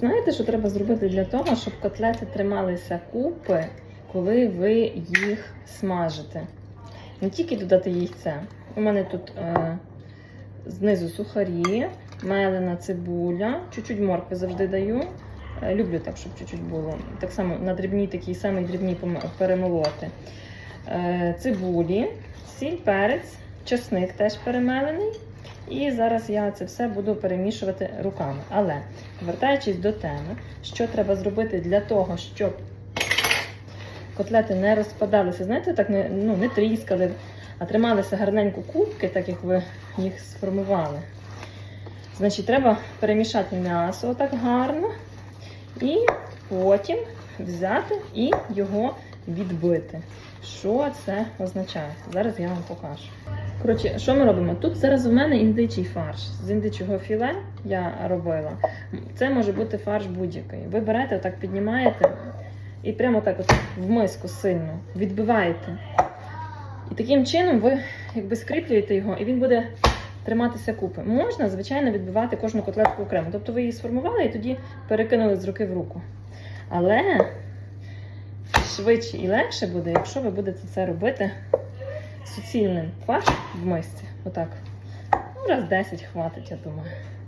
Знаєте, що треба зробити для того, щоб котлети трималися купи, коли ви їх смажите? Не тільки додати яйце. У мене тут е, знизу сухарі, мелена цибуля, чуть-чуть моркви завжди даю. Е, люблю так, щоб чуть-чуть було. Так само на дрібній такій самій дрібній пом- перемолоти. Е, цибулі, сіль, перець, чесник теж перемелений. І зараз я це все буду перемішувати руками. Але повертаючись до теми, що треба зробити для того, щоб котлети не розпадалися, знаєте, так не, ну, не тріскали, а трималися гарненько кубки, так як ви їх сформували. Значить, треба перемішати м'ясо отак гарно і потім взяти і його відбити. Що це означає? Зараз я вам покажу. Коротше, що ми робимо? Тут зараз у мене індичий фарш. З індичого філе я робила. Це може бути фарш будь-який. Ви берете, отак піднімаєте і прямо так от в миску сильно відбиваєте. І таким чином ви якби скріплюєте його, і він буде триматися купи. Можна, звичайно, відбивати кожну котлетку окремо. Тобто ви її сформували і тоді перекинули з руки в руку. Але швидше і легше буде, якщо ви будете це робити суцільним фарш в мисці. Отак. Ну, раз 10 хватить, я думаю.